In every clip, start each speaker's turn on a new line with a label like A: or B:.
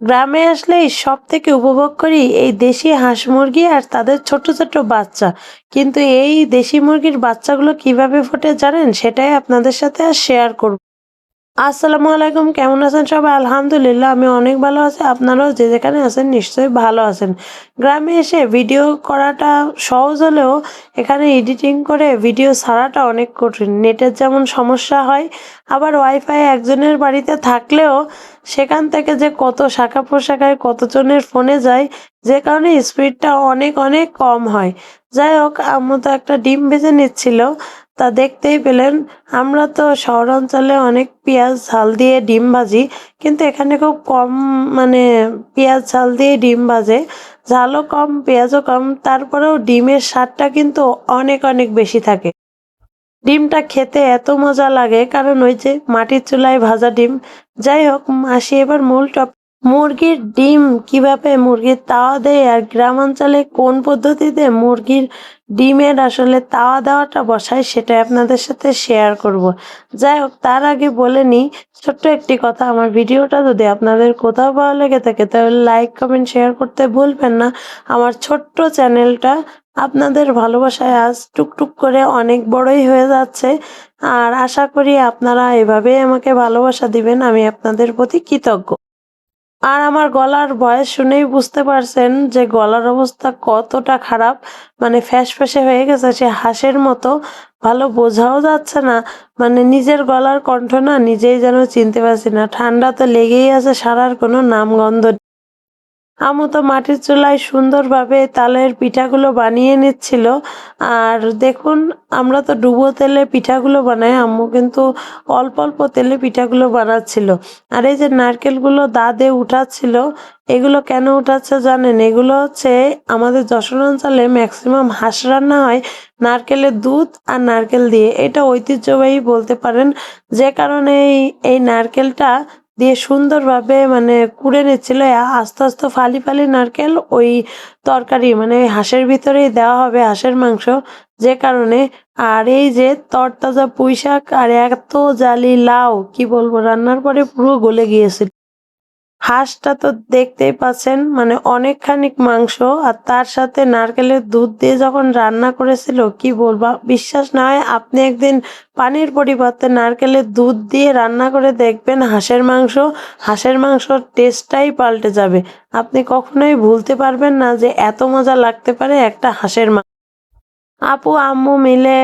A: গ্রামে আসলেই সব থেকে উপভোগ করি এই দেশি হাঁস মুরগি আর তাদের ছোট ছোট বাচ্চা। কিন্তু এই দেশি মুরগির বাচ্চাগুলো কীভাবে ফোটে জানেন? সেটাই আপনাদের সাথে আর শেয়ার করব। আসসালামু আলাইকুম, কেমন আছেন সবাই? আলহামদুলিল্লাহ, আমি অনেক ভালো আছি। আপনারাও যে যেখানে আছেন নিশ্চয়ই ভালো আছেন। গ্রামে এসে ভিডিও করাটা সহজ হলেও এখানে এডিটিং করে ভিডিও ছাড়াটা অনেক কঠিন। নেটের যেমন সমস্যা হয়, আবার ওয়াইফাই একজনের বাড়িতে থাকলেও সেখান থেকে যে কত শাখা প্রশাখায় কতজনের ফোনে যায়, যে কারণে স্পিডটা অনেক অনেক কম হয়। যাই হোক, আম্মু তো একটা ডিম ভেজে নিচ্ছিল। তা দেখতেই পেলেন, আমরা তো শহরাঞ্চলে অনেক পেঁয়াজ, ঝাল দিয়ে ডিম ভাজি, কিন্তু এখানে খুব কম মানে পেঁয়াজ, ঝাল দিয়ে ডিম ভাজে। ঝালও কম, পেঁয়াজও কম, তারপরেও ডিমের স্বাদটা কিন্তু অনেক অনেক বেশি থাকে। ডিমটা খেতে এত মজা লাগে, কারণ ওই যে মাটির চুলায় ভাজা ডিম। যাই হোক, আসি এবার মূল টপ মুরগির ডিম কীভাবে মুরগির তাওয়া দেয় আর গ্রামাঞ্চলে কোন পদ্ধতিতে মুরগির ডিমের আসলে তাওয়া দেওয়াটা বসায় সেটা আপনাদের সাথে শেয়ার করব। যাই হোক, তার আগে বলে নিই, ছোট্ট একটি কথা, আমার ভিডিওটা যদি আপনাদের কোথাও ভালো লেগে থাকে, তাহলে লাইক কমেন্ট শেয়ার করতে ভুলবেন না। আমার ছোট্ট চ্যানেলটা আপনাদের ভালোবাসায় আজ টুকটুক করে অনেক বড়ই হয়ে যাচ্ছে। আর আশা করি আপনারা এভাবেই আমাকে ভালোবাসা দিবেন, আমি আপনাদের প্রতি কৃতজ্ঞ। আর আমার গলার ভয়েস শুনেই বুঝতে পারছেন যে গলার অবস্থা কতটা খারাপ। মানে ফ্যাস ফ্যাসে হয়ে গেছে, সে হাঁসের মতো। ভালো বোঝাও যাচ্ছে না। মানে নিজের গলার কণ্ঠ না, নিজেই যেন চিনতে পারছি না। ঠান্ডা তো লেগেই আছে সারার কোনো নামগন্ধ। আমু তো মাটির চুলায় সুন্দরভাবে তালের পিঠাগুলো বানিয়ে নিচ্ছিল। আর দেখুন, আমরা তো ডুবো তেলে পিঠাগুলো বানাই, আম্মু কিন্তু অল্প অল্প তেলে পিঠাগুলো বানাচ্ছিল। আর এই যে নারকেলগুলো দাদে উঠাচ্ছিল, এগুলো কেন উঠাচ্ছে জানেন? এগুলো হচ্ছে আমাদের যশোর অঞ্চলে ম্যাক্সিমাম হাঁস রান্না হয় নারকেলের দুধ আর নারকেল দিয়ে। এটা ঐতিহ্যবাহী বলতে পারেন। যে কারণে এই এই নারকেলটা দিয়ে সুন্দরভাবে মানে কুড়ে নিচ্ছিল। আস্তে আস্তে ফালি ফালি নারকেল ওই তরকারি মানে হাঁসের ভিতরেই দেওয়া হবে হাঁসের মাংস যে কারণে। আর এই যে তরতাজা পুঁই শাক আর এত জালি লাউ, কি বলব, রান্নার পরে পুরো গলে গিয়েছিল। হাঁসটা তো দেখতেই পাচ্ছেন মানে অনেকখানি মাংস আর তার সাথে নারকেলের দুধ দিয়ে যখন রান্না করেছিল, কি বলবা, বিশ্বাস না হয় আপনি একদিন পানির পরিবর্তে নারকেলের দুধ দিয়ে রান্না করে দেখবেন হাঁসের মাংস, হাঁসের মাংসর টেস্টটাই পাল্টে যাবে। আপনি কখনোই ভুলতে পারবেন না যে এত মজা লাগতে পারে একটা হাঁসের মাংস। আপু, আম্মু মিলে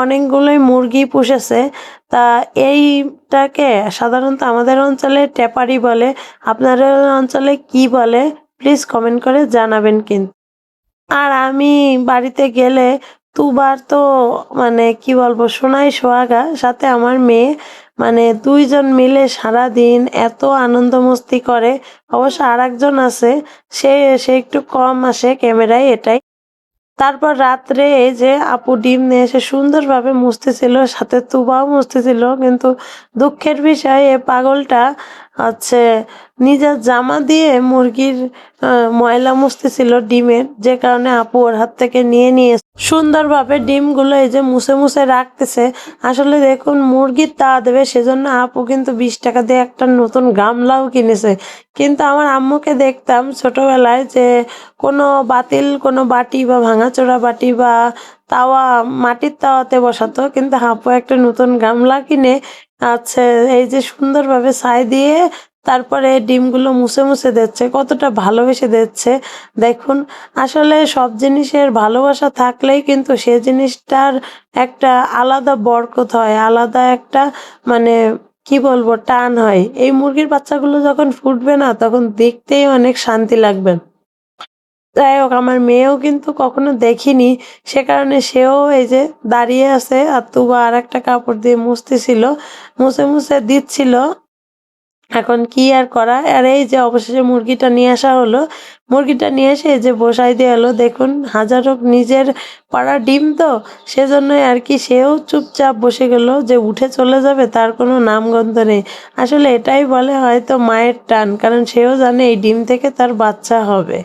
A: অনেকগুলোই মুরগি পুষেছে। তা এইটাকে সাধারণত আমাদের অঞ্চলে টেপারি বলে। আপনাদের অঞ্চলে কি বলে? প্লিজ কমেন্ট করে জানাবেন কিন্তু আর আমি বাড়িতে গেলে দুবার তো মানে কি বলব, সোনাই সোহাগা, সাথে আমার মেয়ে। মানে দুইজন মিলে সারা দিন এত আনন্দ মস্তি করে। অবশ্য আর আছে, সে সে একটু কম আসে ক্যামেরায়, এটাই। তারপর রাত্রে এই যে আপু ডিম নিয়ে এসে সুন্দরভাবে মুছতেছিল, সাথে তুবাও মুছতেছিল, কিন্তু দুঃখের বিষয়, এ পাগলটা হচ্ছে নিজের জামা দিয়ে মুরগির ময়লা মুছতেছিল ডিমের, যে কারণে আপু ওর হাত থেকে নিয়ে নিয়ে সুন্দরভাবে ডিমগুলো এই যে মুছে মুছে রাখতেছে। আসলে দেখুন মুরগির তা দেবে সেজন্য আপু কিন্তু বিশ টাকা দিয়ে একটা নতুন গামলাও কিনেছে। কিন্তু আমার আম্মুকে দেখতাম ছোটবেলায় যে কোনো বাতিল, কোনো বাটি বা ভাঙাচোরা বাটি বা তাওয়া মাটির তাওয়াতে বসাতো। কিন্তু হাপু একটা নতুন গামলা কিনে আছে, এই যে সুন্দরভাবে ছাই দিয়ে তারপরে ডিমগুলো মুছে মুছে দিচ্ছে, কতটা ভালোবেসে দিচ্ছে। দেখুন, আসলে সব জিনিসের ভালোবাসা থাকলেই কিন্তু সে জিনিসটার একটা আলাদা বরকত হয়, আলাদা একটা মানে কি বলব, টান হয়। এই মুরগির বাচ্চাগুলো যখন ফুটবে না, তখন দেখতেই অনেক শান্তি লাগবে। যাই হোক, আমার মেয়েও কিন্তু কখনো দেখিনি। সে কারণে সেও এই যে দাঁড়িয়ে আছে, আর তুবা আর একটা কাপড় দিয়ে মুছতেছিল, মুছে মুছে দিচ্ছিল। এখন কি আর করা? আর এই যে অবশেষে মুরগিটা নিয়ে আসা হলো। মুরগিটা নিয়ে এসে যে বসাই দিয়ে এলো। দেখুন, হাজার হোক নিজের পাড়া ডিম তো, সেজন্যই আর কি সেও চুপচাপ বসে গেল যে উঠে চলে যাবে, তার কোনো নামগন্ধ নেই। আসলে এটাই বলে হয়তো মায়ের টান, কারণ সেও জানে এই ডিম থেকে তার বাচ্চা হবে।